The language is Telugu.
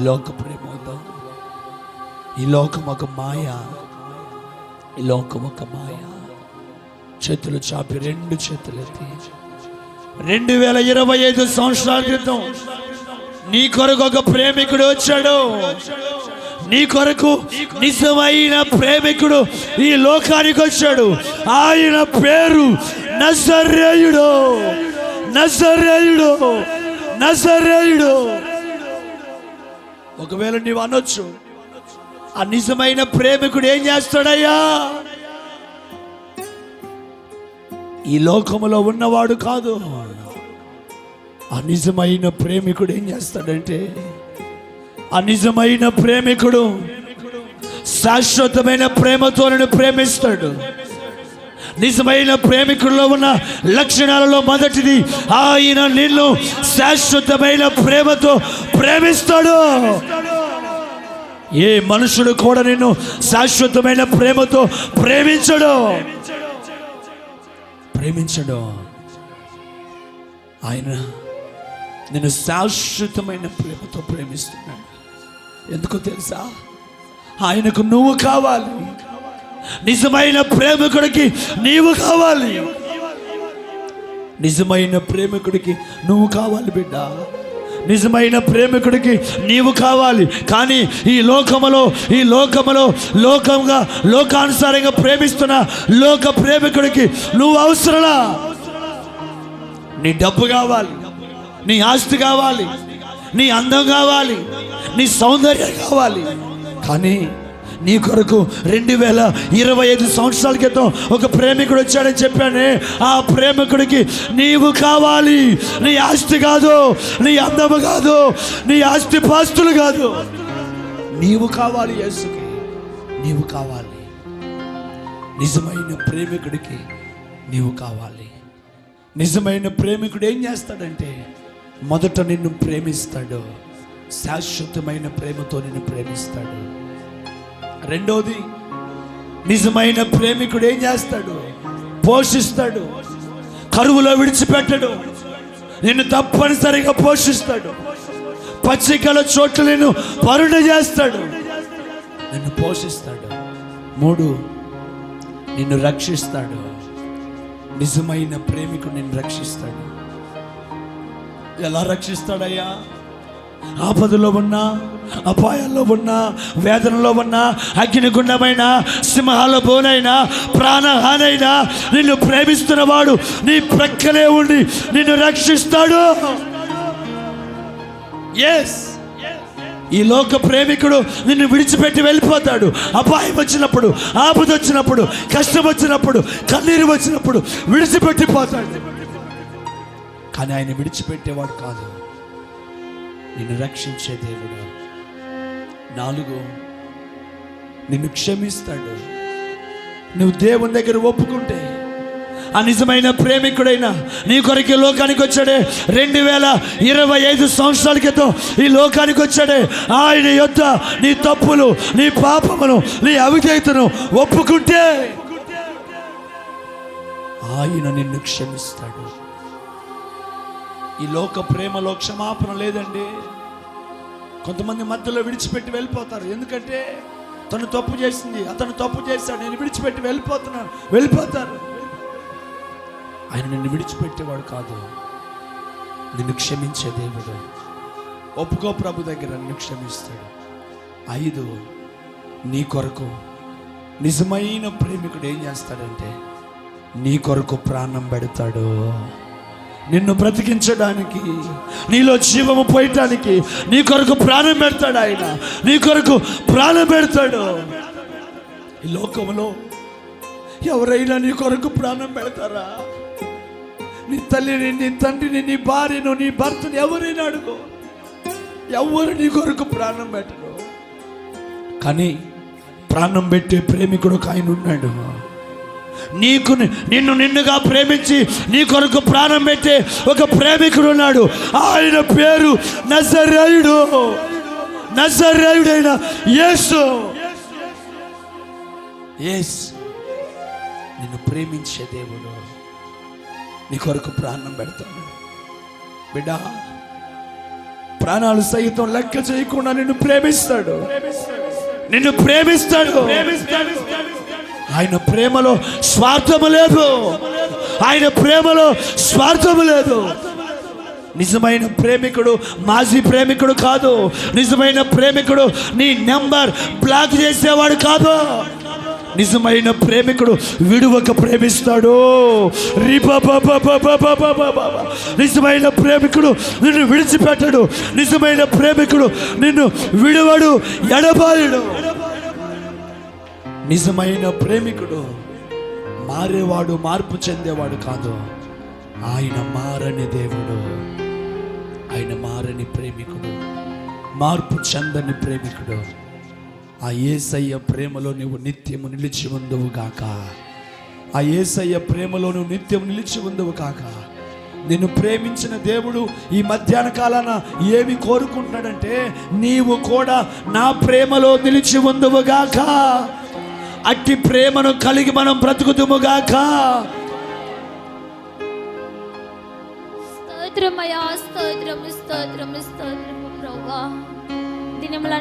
ఈ లోక ప్రేమ ఈ లోకం ఒక మాయ ఈ లోకం ఒక మాయ. చేతులు చాపి రెండు చేతులు ఎత్తి. రెండు వేల ఇరవై ఐదు సంవత్సరాల క్రితం నీ కొరకు ఒక ప్రేమికుడు వచ్చాడు. నీ కొరకు నిజమైన ప్రేమికుడు ఈ లోకానికి వచ్చాడు. ఆయన పేరు నజరేయుడు. నజరేయుడు. నజరేయుడు. ఒకవేళ నీవు అనొచ్చు ఆ నిజమైన ప్రేమికుడు ఏం చేస్తాడయ్యా? ఈ లోకములో ఉన్నవాడు కాదు. ఆ నిజమైన ప్రేమికుడు ఏం చేస్తాడంటే ఆ నిజమైన ప్రేమికుడు శాశ్వతమైన ప్రేమతో ప్రేమిస్తాడు. నిజమైన ప్రేమికుల్లో ఉన్న లక్షణాలలో మొదటిది ఆయన నిన్ను శాశ్వతమైన ప్రేమతో ప్రేమిస్తాడు. ఏ మనుషుడు కూడా నిన్ను శాశ్వతమైన ప్రేమతో ప్రేమించడు. ప్రేమించడు. ఆయన నేను శాశ్వతమైన ప్రేమతో ప్రేమిస్తున్నాను ఎందుకో తెలుసా? ఆయనకు నువ్వు కావాలి. నిజమైన ప్రేమికుడికి నీవు కావాలి. నిజమైన ప్రేమికుడికి నువ్వు కావాలి బిడ్డ. నిజమైన ప్రేమికుడికి నీవు కావాలి. కానీ ఈ లోకములో ఈ లోకములో లోకంగా లోకానుసారంగా ప్రేమిస్తున్న లోక ప్రేమికుడికి నువ్వు అవసరలా నీ డబ్బు కావాలి. నీ ఆస్తి కావాలి. నీ అందం కావాలి. నీ సౌందర్యం కావాలి. కానీ నీ కొరకు రెండు వేల ఇరవై ఐదు సంవత్సరాల క్రితం ఒక ప్రేమికుడు వచ్చాడని చెప్పానే. ఆ ప్రేమికుడికి నీవు కావాలి. నీ ఆస్తి కాదు. నీ అందము కాదు. నీ ఆస్తి పాస్తులు కాదు. నీవు కావాలి యేసుకి. నీవు కావాలి. నిజమైన ప్రేమికుడికి నీవు కావాలి. నిజమైన ప్రేమికుడు ఏం చేస్తాడంటే మొదట నిన్ను ప్రేమిస్తాడు. శాశ్వతమైన ప్రేమతో నిన్ను ప్రేమిస్తాడు. రెండోది నిజమైన ప్రేమికుడు ఏం చేస్తాడు? పోషిస్తాడు. కరువులో విడిచిపెట్టడు. నిన్ను తప్పనిసరిగా పోషిస్తాడు. పచ్చికల చోట్ల నిన్ను పరుణ చేస్తాడు. నిన్ను పోషిస్తాడు. మూడు నిన్ను రక్షిస్తాడు. నిజమైన ప్రేమికుడు నిన్ను రక్షిస్తాడు. ఎలా రక్షిస్తాడయ్యా? ఆపదలో ఉన్నా అపాయాల్లో ఉన్నా వేదనలో ఉన్నా అగ్నిగుండమైన సింహాల బోనైనా ప్రాణహానైనా నిన్ను ప్రేమిస్తున్నవాడు నీ ప్రక్కనే ఉండి నిన్ను రక్షిస్తాడు. ఎస్ ఈ లోక ప్రేమికుడు నిన్ను విడిచిపెట్టి వెళ్ళిపోతాడు. అపాయం వచ్చినప్పుడు ఆపద వచ్చినప్పుడు కష్టం వచ్చినప్పుడు కన్నీరు వచ్చినప్పుడు విడిచిపెట్టి పోతాడు కానీ ఆయన విడిచిపెట్టేవాడు కాదు. నిన్ను రక్షించే దేవుడు. నాలుగు నిన్ను క్షమిస్తాడు. నువ్వు దేవుని దగ్గర ఒప్పుకుంటే ఆ నిజమైన ప్రేమికుడైన నీ కొరకు లోకానికి వచ్చాడే. రెండు వేల ఇరవై ఐదు సంవత్సరాల క్రితం ఈ లోకానికి వచ్చాడే. ఆయన యొద్ద నీ తప్పులు నీ పాపమును నీ అవిధేయతను ఒప్పుకుంటే ఆయన నిన్ను క్షమిస్తాడు. ఈ లోక ప్రేమలో క్షమాపణ లేదండి. కొంతమంది మధ్యలో విడిచిపెట్టి వెళ్ళిపోతారు. ఎందుకంటే తను తప్పు చేసింది. అతను తప్పు చేశాడు. నేను విడిచిపెట్టి వెళ్ళిపోతున్నాను. వెళ్ళిపోతారు. ఆయన నిన్ను విడిచిపెట్టేవాడు కాదు. నిన్ను క్షమించే దేవుడు. ఒప్పుకో ప్రభు దగ్గర నిన్ను క్షమిస్తాడు. ఐదు నీ కొరకు నిజమైన ప్రేమికుడు ఏం చేస్తాడంటే నీ కొరకు ప్రాణం పెడతాడు. నిన్ను బ్రతికించడానికి నీలో జీవము పోయటానికి నీ కొరకు ప్రాణం పెడతాడు ఆయన. నీ కొరకు ప్రాణం పెడతాడు. ఈ లోకంలో ఎవరైనా నీ కొరకు ప్రాణం పెడతారా? నీ తల్లిని నీ తండ్రిని నీ భార్యను నీ భర్తను ఎవరైనా అడుగు. ఎవరు నీ కొరకు ప్రాణం పెట్టరు? కానీ ప్రాణం పెట్టే ప్రేమికుడు ఒక ఆయన ఉన్నాడు. నీకు నిన్ను నిన్నుగా ప్రేమించి నీ కొరకు ప్రాణం పెట్టే ఒక ప్రేమికుడు ఉన్నాడు. ఆయన పేరు నజరేయుడు. నజరేయుడైన యేసు. యేస్ నిన్ను ప్రేమించే దేవుడు నీ కొరకు ప్రాణం పెడతాడు. బిడ్డ ప్రాణాలు సైతం లెక్క చేయకుండా నిన్ను ప్రేమిస్తాడు. నిన్ను ప్రేమిస్తాడు. ఆయన ప్రేమలో స్వార్థము లేదు. ఆయన ప్రేమలో స్వార్థము లేదు. నిజమైన ప్రేమికుడు మాజీ ప్రేమికుడు కాదు. నిజమైన ప్రేమికుడు నీ నెంబర్ బ్లాక్ చేసేవాడు కాదు. నిజమైన ప్రేమికుడు విడువక ప్రేమిస్తాడు. నిజమైన ప్రేమికుడు నిన్ను విడిచిపెట్టడు. నిజమైన ప్రేమికుడు నిన్ను విడువడు ఎడబాయుడు. నిజమైన ప్రేమికుడు. మారేవాడు మార్పు చెందేవాడు కాదు. ఆయన మారని దేవుడు. ఆయన మారని ప్రేమికుడు. మార్పు చెందని ప్రేమికుడు. ఆ ఏసయ్య ప్రేమలో నువ్వు నిత్యము నిలిచి ఉందువు గాక. ఆ ఏసయ్య ప్రేమలో నువ్వు నిత్యం నిలిచి ఉందువు కాక. నిన్ను ప్రేమించిన దేవుడు ఈ మధ్యాహ్న కాలాన ఏమి కోరుకుంటున్నాడంటే నీవు కూడా నా ప్రేమలో నిలిచి ఉందువు గాక. అట్టి ప్రేమను కలిగి మనం బ్రతుకుతుము గాక స్తోత్రమయా స్తోత్రము స్తోత్రము స్తోత్రము ప్రభా. దినముల